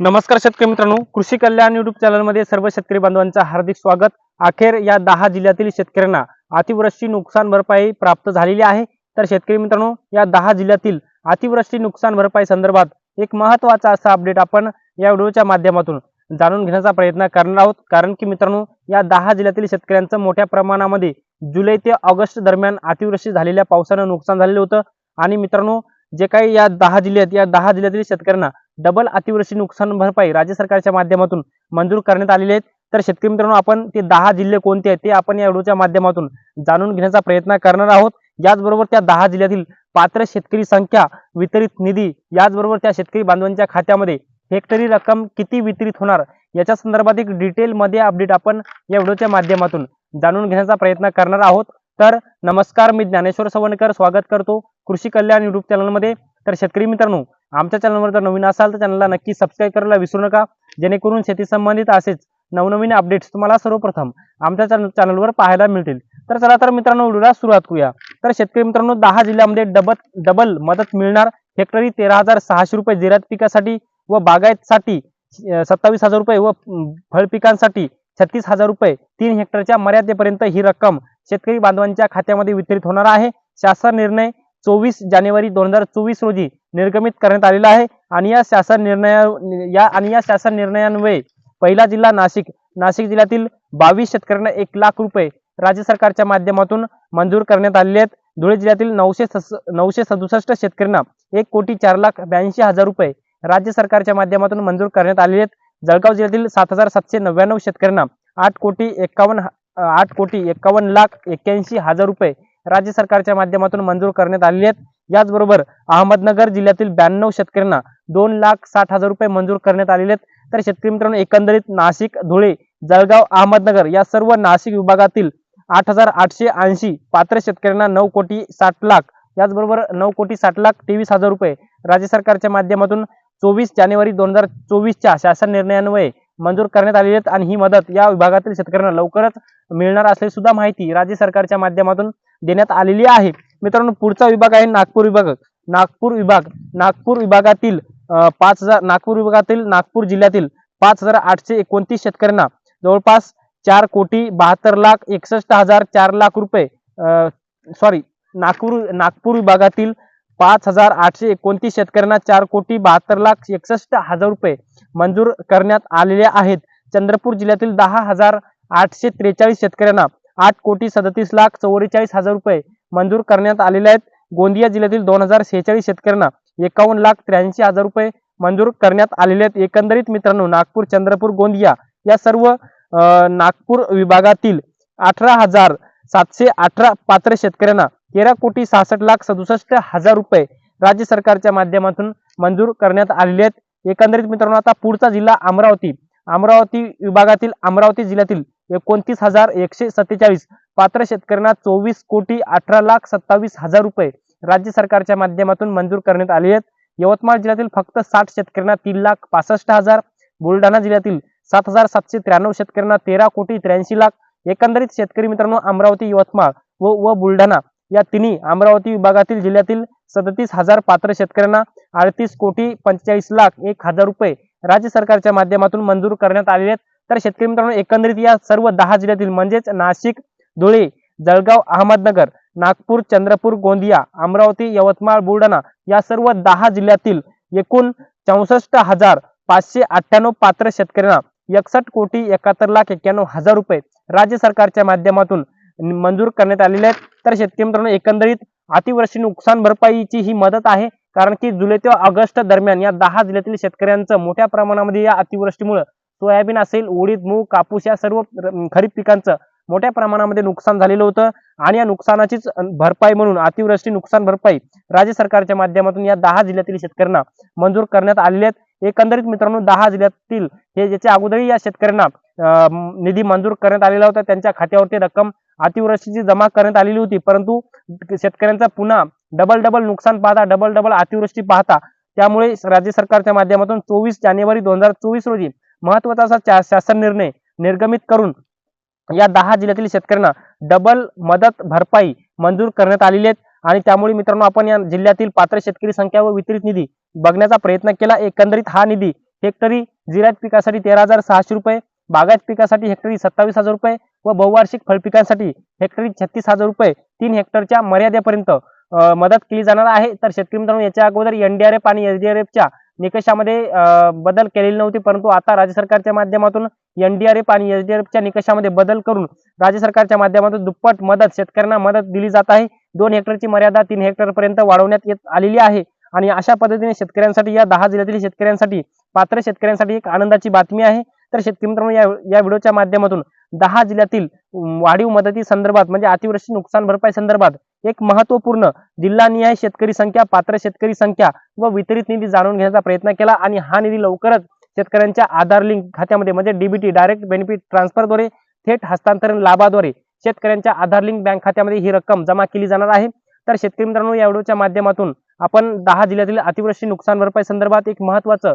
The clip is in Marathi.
नमस्कार शेतकरी मित्रांनो कृषी कल्याण युट्यूब चॅनलमध्ये सर्व शेतकरी बांधवांचं हार्दिक स्वागत. अखेर या दहा जिल्ह्यातील शेतकऱ्यांना अतिवृष्टी नुकसान भरपाई प्राप्त झालेली आहे. तर शेतकरी मित्रांनो या दहा जिल्ह्यातील अतिवृष्टी नुकसान भरपाई संदर्भात एक महत्त्वाचा असा अपडेट आपण या व्हिडिओच्या माध्यमातून जाणून घेण्याचा प्रयत्न करणार आहोत. कारण की मित्रांनो या दहा जिल्ह्यातील शेतकऱ्यांचं मोठ्या प्रमाणामध्ये जुलै ते ऑगस्ट दरम्यान अतिवृष्टी झालेल्या पावसानं नुकसान झालेलं होतं. आणि मित्रांनो जे काही या दहा जिल्ह्यात या दहा जिल्ह्यातील शेतकऱ्यांना डबल अतिवृष्टी नुकसान भरपाई राज्य सरकारच्या माध्यमातून मंजूर करण्यात आलेले आहेत तर शेतकरी मित्रांनो आपण ते दहा जिल्हे कोणते आहेत ते आपण या व्हिडिओच्या माध्यमातून जाणून घेण्याचा प्रयत्न करणार आहोत. याचबरोबर त्या दहा जिल्ह्यातील पात्र शेतकरी संख्या वितरित निधी याचबरोबर त्या शेतकरी बांधवांच्या खात्यामध्ये हेक्टरी रक्कम किती वितरित होणार याच्या संदर्भात एक डिटेलमध्ये अपडेट आपण या व्हिडिओच्या माध्यमातून जाणून घेण्याचा प्रयत्न करणार आहोत. तर नमस्कार मी ज्ञानेश्वर सवणकर स्वागत करतो कृषी कल्याण युट्यूब चॅनलमध्ये तर शेतकरी मित्रांनो आमच्या चॅनलवर जर नवीन असाल तर चॅनलला नक्की सबस्क्राईब करायला विसरू नका. जेणेकरून शेती संबंधित असेच नवनवीन अपडेट्स तुम्हाला सर्वप्रथम आमच्या चॅनलवर पाहायला मिळतील. तर चला तर मित्रांनो व्हिडिओला सुरुवात करूया. तर शेतकरी मित्रांनो दहा जिल्ह्यामध्ये डबल डबल मदत मिळणार. हेक्टरी तेरा हजार सहाशे रुपये जिरात पिकासाठी व बागायतसाठी सत्तावीस हजार रुपये व फळ पिकांसाठी छत्तीस हजार रुपये तीन हेक्टरच्या मर्यादेपर्यंत ही रक्कम शेतकरी बांधवांच्या खात्यामध्ये वितरित होणार आहे. शासन निर्णय चोवीस जानेवारी दोन हजार चोवीस रोजी निर्गमित करण्यात आलेला आहे. आणि या शासन निर्णया या आणि या शासन निर्णयान्वये पहिला जिल्हा नाशिक नाशिक जिल्ह्यातील बावीस शेतकऱ्यांना एक लाख रुपये राज्य सरकारच्या माध्यमातून मंजूर करण्यात आलेले आहेत. धुळे जिल्ह्यातील नऊशे सस नऊशे सदुसष्ट शेतकऱ्यांना एक कोटी चार लाख ब्याऐंशी हजार रुपये राज्य सरकारच्या माध्यमातून मंजूर करण्यात आलेले आहेत. जळगाव जिल्ह्यातील सात हजार सातशे नव्याण्णव शेतकऱ्यांना आठ कोटी एक्कावन्न आठ कोटी एक्कावन्न लाख एक्क्याऐंशी हजार रुपये राज्य सरकारच्या माध्यमातून मंजूर करण्यात आलेले आहेत. याचबरोबर अहमदनगर जिल्ह्यातील ब्याण्णव शेतकऱ्यांना दोन लाख साठ हजार रुपये मंजूर करण्यात आलेले आहेत. तर शेतकरी मित्रांनो एकंदरीत नाशिक धुळे जळगाव अहमदनगर या सर्व नाशिक विभागातील आठ हजार आठशे ऐंशी पात्र शेतकऱ्यांना नऊ कोटी साठ लाख याचबरोबर नऊ कोटी साठ लाख तेवीस हजार रुपये राज्य सरकारच्या माध्यमातून चोवीस जानेवारी दोन हजार चोवीसच्या शासन निर्णयान्वये मंजूर करण्यात आलेली आहेत. आणि ही मदत या विभागातील शेतकऱ्यांना लवकरच मिळणार असल्याची सुद्धा माहिती राज्य सरकारच्या माध्यमातून देण्यात आलेली आहे. मित्रांनो पुढचा विभाग आहे नागपूर विभाग. नागपूर विभाग नागपूर विभागातील पाच हजार नागपूर विभागातील नागपूर जिल्ह्यातील पाच हजार आठशे एकोणतीस शेतकऱ्यांना जवळपास चार कोटी बहात्तर लाख एकसष्ट हजार चार लाख रुपये सॉरी नागपूर नागपूर विभागातील पाच हजार आठशे एकोणतीस शेतकऱ्यांना चार कोटी बहात्तर लाख एकसष्ट हजार रुपये मंजूर करण्यात आलेले आहेत. चंद्रपूर जिल्ह्यातील दहा हजार आठशे त्रेचाळीस शेतकऱ्यांना आठ कोटी सदतीस लाख चौवेचाळीस हजार रुपये मंजूर करण्यात आलेले आहेत. गोंदिया जिल्ह्यातील दोन हजार शेहेचाळीस शेतकऱ्यांना एकावन्न लाख त्र्याऐंशी हजार रुपये मंजूर करण्यात आलेले आहेत. एकंदरीत मित्रांनो नागपूर चंद्रपूर गोंदिया या सर्व नागपूर विभागातील अठरा हजार सातशे अठरा पात्र शेतकऱ्यांना तेरा कोटी सहासष्ट लाख सदुसष्ट हजार रुपये राज्य सरकारच्या माध्यमातून मंजूर करण्यात आलेले आहेत. एकंदरीत मित्रांनो आता पुढचा जिल्हा अमरावती. अमरावती विभागातील अमरावती जिल्ह्यातील एकोणतीस हजार एकशे सत्तेचाळीस. पात्र शेतकऱ्यांना चोवीस कोटी अठरा लाख सत्तावीस हजार रुपये राज्य सरकारच्या माध्यमातून मंजूर करण्यात आले आहेत. यवतमाळ जिल्ह्यातील फक्त साठ शेतकऱ्यांना तीन लाख पासष्ट हजार बुलढाणा जिल्ह्यातील सात हजार सातशे त्र्याण्णव शेतकऱ्यांना तेरा कोटी त्र्याऐंशी लाख एकंदरीत शेतकरी मित्रांनो अमरावती यवतमाळ व व बुलढाणा या तिन्ही अमरावती विभागातील जिल्ह्यातील सदतीस हजार पात्र शेतकऱ्यांना अडतीस कोटी पंचेचाळीस लाख एक हजार रुपये राज्य सरकारच्या माध्यमातून मंजूर करण्यात आलेले आहेत. तर शेतकरी मित्रांनो एकंदरीत या सर्व दहा जिल्ह्यातील म्हणजेच नाशिक धुळे जळगाव अहमदनगर नागपूर चंद्रपूर गोंदिया अमरावती यवतमाळ बुलढाणा या सर्व दहा जिल्ह्यातील एकूण चौसष्ट हजार पाचशे अठ्ठ्याण्णव पात्र शेतकऱ्यांना एकसष्ट कोटी एकाहत्तर लाख एक्क्याण्णव हजार रुपये राज्य सरकारच्या माध्यमातून मंजूर करण्यात आलेले आहेत. तर शेतकरी मित्रांनो एकंदरीत अतिवृष्टी नुकसान भरपाईची ही मदत आहे कारण की जुलै ते ऑगस्ट दरम्यान या दहा जिल्ह्यातील शेतकऱ्यांचं मोठ्या प्रमाणामध्ये या अतिवृष्टीमुळे सोयाबीन असेल उडीद मूग कापूस या सर्व खरीप पिकांचं मोठ्या प्रमाणामध्ये नुकसान झालेलं होतं. आणि या नुकसानाचीच भरपाई म्हणून अतिवृष्टी नुकसान भरपाई राज्य सरकारच्या माध्यमातून या दहा जिल्ह्यातील शेतकऱ्यांना मंजूर करण्यात आलेले आहेत. एकंदरीत मित्रांनो दहा जिल्ह्यातील हे ज्याच्या अगोदरही या शेतकऱ्यांना अं, निधी मंजूर करण्यात आलेला होता त्यांच्या खात्यावरती रक्कम अतिवृष्टीची जमा करण्यात आलेली होती. परंतु शेतकऱ्यांचा पुन्हा डबल डबल नुकसान पाहता डबल डबल अतिवृष्टी पाहता त्यामुळे राज्य सरकारच्या माध्यमातून चोवीस जानेवारी दोन हजार चोवीस रोजी महत्त्वाचा असा शासन निर्णय निर्गमित करून या दहा जिल्ह्यातील शेतकऱ्यांना डबल मदत भरपाई मंजूर करण्यात आलेली आहेत. आणि त्यामुळे मित्रांनो आपण या जिल्ह्यातील पात्र शेतकरी संख्या व वितरित निधी बघण्याचा प्रयत्न केला. एकंदरीत हा निधी हेक्टरी जिरायत पिकासाठी तेरा हजार सहाशे रुपये बागायत पिकासाठी हेक्टरी सत्तावीस हजार रुपये व बहुवार्षिक फळपिकांसाठी हेक्टरी छत्तीस हजार रुपये. तीन हेक्टरच्या मर्यादेपर्यंत मदत केली जाणार आहे. तर शेतकरी मित्रांनो याच्या अगोदर एनडीआरएफ आणि एसडीआरएफच्या निकषामध्ये बदल केलेले नव्हते परंतु आता राज्य सरकारच्या माध्यमातून एनडीआरएफ आणि एसडीआरएफच्या निकषामध्ये बदल करून राज्य सरकारच्या माध्यमातून दुप्पट मदत शेतकऱ्यांना मदत दिली जात आहे. दोन हेक्टरची मर्यादा तीन हेक्टर पर्यंत वाढवण्यात येत आलेली आहे. आणि अशा पद्धतीने शेतकऱ्यांसाठी या दहा जिल्ह्यातील शेतकऱ्यांसाठी पात्र शेतकऱ्यांसाठी एक आनंदाची बातमी आहे. तर शेतकरी मित्रांनो या या व्हिडिओच्या माध्यमातून दहा जिल्ह्यातील वाढीव मदती संदर्भात म्हणजे अतिवृष्टी नुकसान भरपाई संदर्भात एक महत्त्वपूर्ण जिल्हानिहाय शेतकरी संख्या पात्र शेतकरी संख्या व वितरित निधी जाणून घेण्याचा प्रयत्न केला आणि हा निधी लवकरच शेतकऱ्यांच्या आधार लिंक खात्यामध्ये म्हणजे डीबीटी डायरेक्ट बेनिफिट ट्रान्सफरद्वारे थेट हस्तांतरण लाभाद्वारे शेतकऱ्यांच्या आधार लिंक बँक खात्यामध्ये ही रक्कम जमा केली जाणार आहे. तर शेतकरी मित्रांनो या व्हिडिओच्या माध्यमातून आपण दहा जिल्ह्यातील अतिवृष्टी नुकसान भरपाई संदर्भात एक महत्वाचं